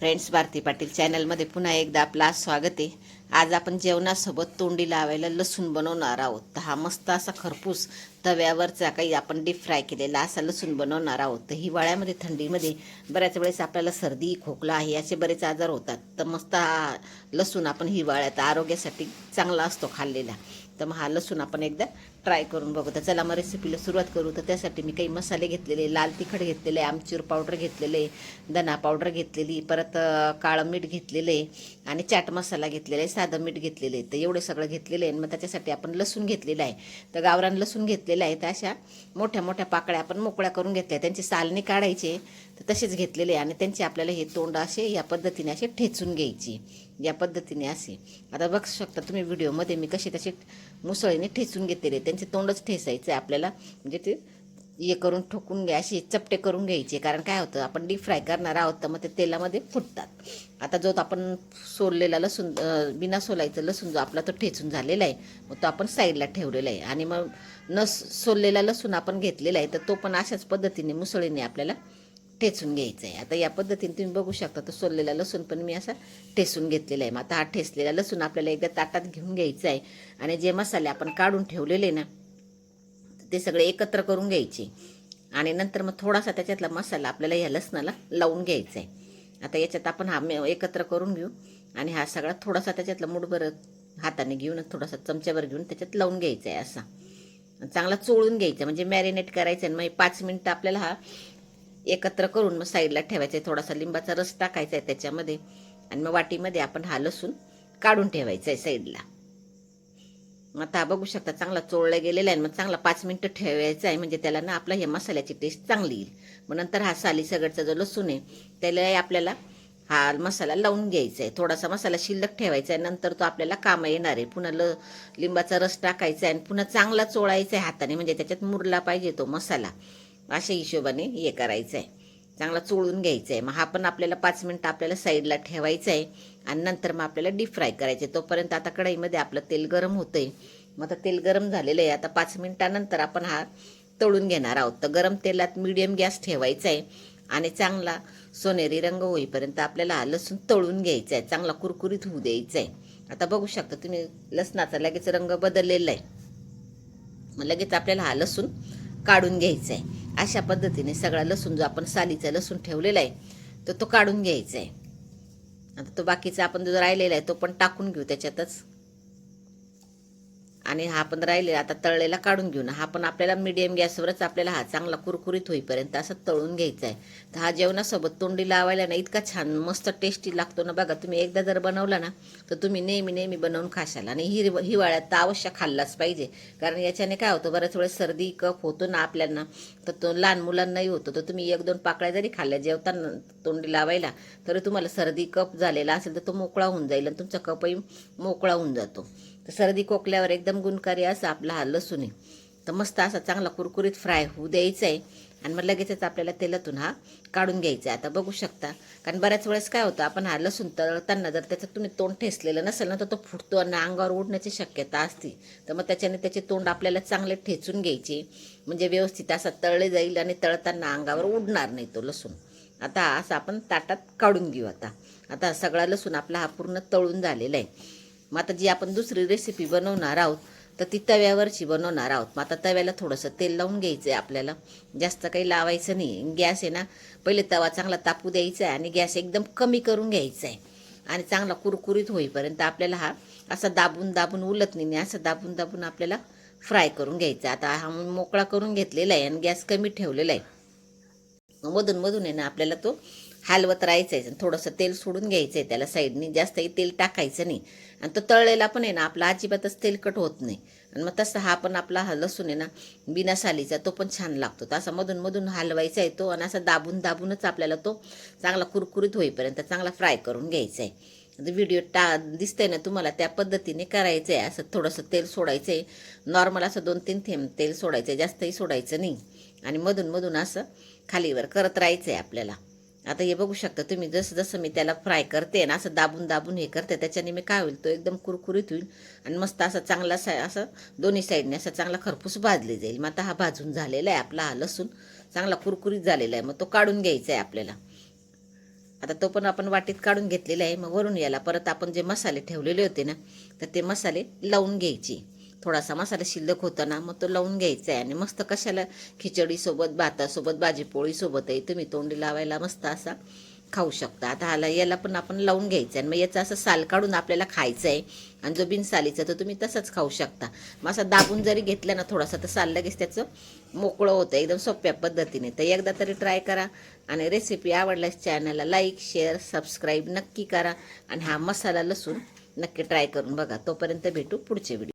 Friends Bharti Patil चॅनलमध्ये पुन्हा एकदा आपला स्वागत आहे. आज आपण जेवणासोबत तोंडी लावायला लसूण बनवणार आहोत. तर हा मस्त असा खरपूस तव्यावरचा काही आपण डीप फ्राय केलेला असा लसूण बनवणार आहोत. तर हिवाळ्यामध्ये थंडीमध्ये बऱ्याच वेळेस आपल्याला सर्दी खोकला आहे असे बरेच आजार होतात. तर मस्त हा लसूण आपण हिवाळ्यात आरोग्यासाठी चांगला असतो खाल्लेला. तर मग हा लसूण आपण एकदा ट्राय करून बघू. तर चला मग रेसिपीला सुरुवात करू. तर त्यासाठी मी काही मसाले घेतलेले लाल तिखट घेतलेले आमचूर पावडर घेतलेले धना पावडर घेतलेली परत काळं मीठ घेतलेले आणि चाट मसाला घेतलेला. आहे साधं मीठ घेतलेलं आहे तर एवढं सगळं घेतलेलं आहे आणि मग त्याच्यासाठी आपण लसूण घेतलेलं आहे. तर गावरान लसूण घेतलेलं आहे तर अशा मोठ्या मोठ्या पाकळ्या आपण मोकळ्या करून घेतल्या. त्यांची सालणी काढायचे तर तसेच घेतलेले आहे आणि त्यांचे आपल्याला हे तोंड असे या पद्धतीने असे ठेचून घ्यायची. या पद्धतीने असे. आता बघू शकता तुम्ही व्हिडिओमध्ये मी कसे तसे मुसळीने ठेचून घेतलेले त्यांचे तोंडच ठेसायचं आहे आपल्याला. म्हणजे ते हे करून ठोकून घ्या असे चपटे करून घ्यायचे. कारण काय होतं आपण डीप फ्राय करणार आहोत तर मग ते तेलामध्ये फुटतात. आता जो आपण सोललेला लसूण बिना सोलायचं लसूण जो आपला तो ठेचून झालेला आहे मग तो आपण साईडला ठेवलेला आहे. आणि मग न सोललेला लसूण आपण घेतलेला आहे तर तो पण अशाच पद्धतीने मुसळीने आपल्याला ठेचून घ्यायचं आहे. आता या पद्धतीने तुम्ही बघू शकता तो सोललेला लसूण पण मी असा ठेसून घेतलेला आहे. मग आता हा ठेसलेला लसूण आपल्याला एकदा ताटात घेऊन घ्यायचा आहे. आणि जे मसाले आपण काढून ठेवलेले ना ते सगळे एकत्र करून घ्यायचे. आणि नंतर मग थोडासा त्याच्यातला मसाला आपल्याला ह्या लसणाला लावून घ्यायचा आहे आता याच्यात आपण हा एकत्र करून घेऊ. आणि हा सगळा थोडासा त्याच्यातला मुठभर हाताने घेऊन थोडासा चमच्यावर घेऊन त्याच्यात लावून घ्यायचा आहे असा. चांगला चोळून घ्यायचा म्हणजे मॅरिनेट करायचं आणि मग हे पाच मिनटं आपल्याला हा एकत्र करून मग साईडला ठेवायचा आहे थोडासा लिंबाचा रस टाकायचा आहे त्याच्यामध्ये. आणि मग वाटीमध्ये आपण हा लसूण काढून ठेवायचा आहे साईडला. आता बघू शकता चांगला चोळला गेलेला आहे मग चांगला पाच मिनटं ठेवायचा आहे. म्हणजे त्याला ना आपला हे मसाल्याची टेस्ट चांगली येईल. मग नंतर हा साली सगळचा जो लसूण आहे त्याला आपल्याला हा मसाला लावून घ्यायचा आहे. थोडासा मसाला शिल्लक ठेवायचा आहे. नंतर तो आपल्याला कामं येणार आहे. पुन्हा ल लिंबाचा रस टाकायचा आहे आणि पुन्हा चांगला चोळायचा आहे हाताने. म्हणजे त्याच्यात मुरला पाहिजे तो मसाला. अशा हिशोबाने हे करायचं आहे. चांगला चोळून घ्यायचा आहे मग हा पण आपल्याला पाच मिनटं आपल्याला साईडला ठेवायचा आहे आणि नंतर मग आपल्याला डीप फ्राय करायचे तोपर्यंत आता कढईमध्ये आपलं तेल गरम होतंय. मग आता तेल गरम झालेलं आहे. आता पाच मिनटानंतर आपण हा तळून घेणार आहोत. तर गरम तेलात मीडियम गॅस ठेवायचा आहे आणि चांगला सोनेरी रंग होईपर्यंत आपल्याला हा लसूण तळून घ्यायचा आहे चांगला कुरकुरीत होऊ द्यायचा आहे आता बघू शकता तुम्ही लसणाचा लगेच रंग बदललेला आहे. मग लगेच आपल्याला हा लसूण काढून घ्यायचा आहे अशा पद्धतीने सगळा लसूण जो आपण सालीचा लसूण ठेवलेला आहे तर तो काढून घ्यायचा आहे. आता तो बाकीचा आपण जो राहिलेला आहे तो पण टाकून घेऊ त्याच्यातच. आणि हा पण राहिलेला आता तळलेला काढून घेऊ ना. हा पण आपल्याला मिडियम गॅसवरच आपल्याला हा चांगला कुरकुरीत होईपर्यंत असं तळून घ्यायचा आहे तर हा जेवणासोबत तोंडी लावायला ना इतका छान मस्त टेस्टी लागतो ना बघा. तुम्ही एकदा जर बनवला ना तर तुम्ही नेहमी नेहमी बनवून खाशाल आणि हिरव हिवाळ्यात तर अवश्य खाल्लाच पाहिजे. कारण याच्याने काय होतं बऱ्याच वेळेस सर्दी कफ होतो ना आपल्याला तर तो लहान मुलांनाही होतो. तर तुम्ही एक दोन पाकळ्या जरी खाल्ल्या जेवताना तोंडी लावायला तरी तुम्हाला सर्दी कप झालेला असेल तर तो मोकळा होऊन जाईल आणि तुमचा कपही मोकळा होऊन जातो. तर सर्दी खोकल्यावर एकदम गुणकारी असा आपला हा लसूण आहे. तर मस्त असा चांगला कुरकुरीत फ्राय होऊ द्यायचा आहे. आणि मग लगेचच आपल्याला तेलातून हा काढून घ्यायचा आहे. आता बघू शकता. कारण बऱ्याच वेळेस काय होतं आपण हा लसूण तळताना जर त्याचं तुम्ही तोंड ठेसलेलं नसेल ना तर तो फुटतो आणि अंगावर उडण्याची शक्यता असते. तर मग त्याच्याने त्याचे तोंड आपल्याला चांगले ठेचून घ्यायचे. म्हणजे व्यवस्थित असा तळले जाईल आणि तळताना अंगावर उडणार नाही तो लसूण. आता असं आपण ताटात काढून घेऊ आता. आता सगळा लसूण आपला हा पूर्ण तळून झालेला आहे. मग आता जी आपण दुसरी रेसिपी बनवणार आहोत तर ती तव्यावरची बनवणार आहोत. मग आता तव्याला थोडंसं तेल लावून घ्यायचं आहे आपल्याला. जास्त काही लावायचं नाही. गॅस आहे ना पहिले तवा चांगला तापू द्यायचा आहे आणि गॅस एकदम कमी करून घ्यायचा आहे आणि चांगला कुरकुरीत होईपर्यंत आपल्याला हा असा दाबून दाबून उलत नाही असं दाबून दाबून आपल्याला फ्राय करून घ्यायचा. आता हा मोकळा करून घेतलेला आहे आणि गॅस कमी ठेवलेला आहे. मधून मधून आहे ना आपल्याला तो हलवत राहायचं आहे थोडंसं तेल सोडून घ्यायचं आहे त्याला साईडनी. जास्तही तेल टाकायचं नाही. आणि तो तळलेला पण आहे ना आपला अजिबातच तेलकट होत नाही. आणि मग तसा हा पण आपला हा लसूण आहे ना बिना सालीचा तो पण छान लागतो. तर असा मधून मधून हलवायचा आहे तो आणि असा दाबून दाबूनच आपल्याला तो चांगला कुरकुरीत होईपर्यंत चांगला फ्राय करून घ्यायचा आहे. व्हिडिओ टा दिसतंय ना तुम्हाला त्या पद्धतीने करायचं आहे असं थोडंसं तेल सोडायचं आहे नॉर्मल असं दोन तीन थेंब तेल सोडायचं आहे जास्तही सोडायचं नाही. आणि मधून मधून असं खालीवर करत राहायचं आहे आपल्याला. आता हे बघू शकता तुम्ही जसं जसं मी त्याला फ्राय करते ना असं दाबून दाबून हे करते त्याच्याने मी काय होईल तो एकदम कुरकुरीत होईल आणि मस्त असा चांगला सा असं दोन्ही साईडने असा चांगला खरपूस भाजले जाईल. मग आता हा भाजून झालेला आहे आपला हा लसूण चांगला कुरकुरीत झालेला आहे. मग तो काढून घ्यायचा आहे आपल्याला. आता तो पण आपण वाटीत काढून घेतलेला आहे. मग वरून याला परत आपण जे मसाले ठेवलेले होते ना तर ते मसाले लावून घ्यायचे. थोडासा मसाला शिल्लक होता ना मग तो लावून घ्यायचा आहे आणि मस्त कशाला खिचडीसोबत भातासोबत भाजीपोळीसोबत आहे तुम्ही तोंडी लावायला मस्त असा खाऊ शकता. आता हाला याला पण आपण लावून घ्यायचं आहे आणि मग याचा असं साल काढून आपल्याला खायचं आहे आणि जो बिनसालीचा तो तर तुम्ही तसंच खाऊ शकता. मग असा दाबून जरी घेतलं ना थोडासा तर साल लगेच त्याचं मोकळं होतं एकदम सोप्या पद्धतीने. तर एकदा तरी ट्राय करा आणि रेसिपी आवडल्यास चॅनलला लाईक शेअर सबस्क्राईब नक्की करा आणि हा मसाला लसूण नक्की ट्राय करून बघा. तोपर्यंत भेटू पुढचे व्हिडिओ